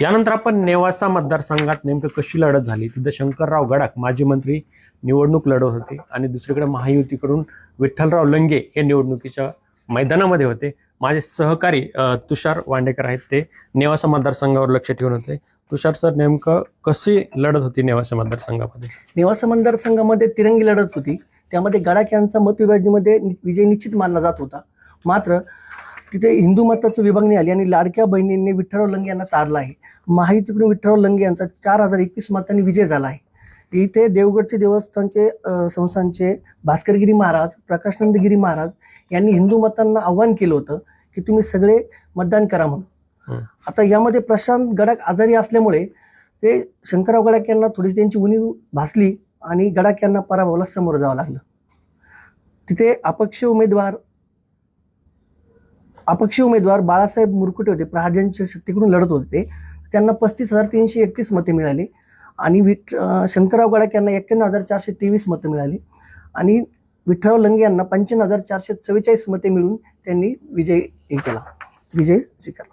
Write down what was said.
यानंतर आपण नेवासा मतदारसंघात नेमकं कशी लढत झाली? तिथं शंकरराव गडाख माजी मंत्री निवडणूक लढवत होते आणि दुसरीकडे महायुतीकडून विठ्ठलराव लंगे हे निवडणुकीच्या मैदानामध्ये होते. माझे सहकारी तुषार वांडेकर आहेत. ते नेवासा मतदारसंघावर लक्ष ठेवून होते. तुषार सर नेमकं कशी लढत होती नेवासा मतदारसंघामध्ये? निवासा मतदारसंघामध्ये तिरंगी लढत होती. त्यामध्ये गडाख यांचा मतविभाजनीमध्ये नि- विजय निश्चित मानला जात होता. मात्र तिथे हिंदू मताचं विभागणी आली आणि लाडक्या बहिणींनी विठ्ठलराव लंगे यांना तारलं आहे. महायुतीकडून विठ्ठलराव लंगे यांचा चार हजार एकवीस मतांनी विजय झाला आहे. इथे देवगडचे देवस्थानचे अ, संस्थानचे भास्करगिरी महाराज प्रकाशनंदगिरी महाराज यांनी हिंदू मतांना आव्हान केलं होतं की तुम्ही सगळे मतदान करा म्हणून. आता यामध्ये प्रशांत गडाख आजारी असल्यामुळे ते शंकरराव गडाख यांना थोडी त्यांची उणीव भासली आणि गडाख यांना पराभवाला समोर जावं लागलं. तिथे अपक्ष उमेदवार अपक्ष उमेदवार बाळासाहेब मुरकुटे होते. प्रहारजनच्या शक्तीकडून लढत होते त्यांना पस्तीस हजार तीनशे एकवीस मते मिळाली. आणि विठ शंकरराव गडाख यांना एक्क्याण्णव हजार चारशे तेवीस मतं मिळाली. आणि विठ्ठलराव लंगे यांना पंच्याण्णव हजार चारशे चव्वेचाळीस मते मिळून त्यांनी विजय हे केला. विजय स्वीकारला.